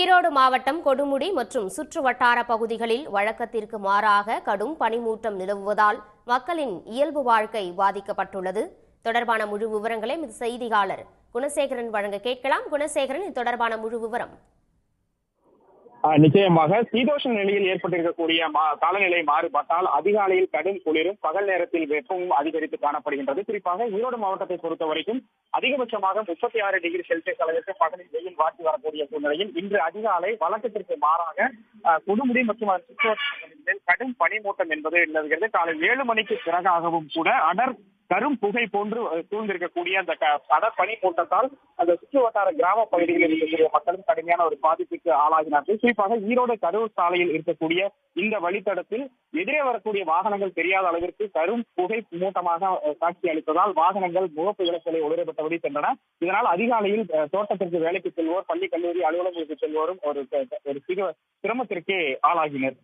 ஈரோடு மாவட்டம் கொடுமுடி மற்றும் சுற்று வட்டார பகுதிகளில் வழக்கத்திற்கு மாறாக கடும் பனிமூட்டம் நிலவுவதால் மக்களின் இயல்பு வாழ்க்கை பாதிக்கப்பட்டுள்ளது. தொடர்பான முழு விவரங்களை இது செய்தியாளர் குணசேகரன் வழங்க கேட்கலாம். குணசேகரன் இது தொடர்பான முழு விவரம். நிச்சயமாக சீதோஷ நிலையில் ஏற்பட்டிருக்கக்கூடிய காலநிலை மாறுபட்டால் அதிகாலையில் கடும் குளிரும் பகல் நேரத்தில் வெப்பமும் அதிகரித்து காணப்படுகின்றது. குறிப்பாக ஈரோடு மாவட்டத்தை பொறுத்த வரைக்கும் அதிகபட்சமாக முப்பத்தி ஆறு டிகிரி செல்சியஸ் அளவிற்கு பகலில் வெயில் வரக்கூடிய சூழ்நிலையில் இன்று அதிகாலை வழக்கத்திற்கு மாறாக கொடுமுடி மற்றும் அதன் சுற்றுவட்டார கடும் பனிமூட்டம் என்பது நிலவுகிறது. காலை ஏழு மணிக்கு பிறகாகவும் கூட அடர் கரும் புகை போன்று சூழ்ந்திருக்கக்கூடிய அந்த அடர் பனிமூட்டத்தால் அந்த சுற்று வட்டார கிராம பகுதிகளில் இருக்கக்கூடிய மக்களும் கடுமையான ஒரு பாதிப்புக்கு ஆளாகினார்கள். குறிப்பாக ஈரோடு கரூர் சாலையில் இருக்கக்கூடிய இந்த வழித்தடத்தில் எதிரே வரக்கூடிய வாகனங்கள் தெரியாத அளவிற்கு கரும் புகை மூட்டமாக காட்சி அளித்ததால் வாகனங்கள் முகப்பு விளக்குகளை ஒளிரப்பட்டபடி சென்றன. இதனால் அதிகாலையில் தோட்டத்திற்கு வேலைக்கு செல்வோர் பள்ளி கல்லூரி அலுவலகங்களுக்கு செல்வோரும் ஒரு ஒரு சிறு சிரமத்திற்கு ஆளாகினர்.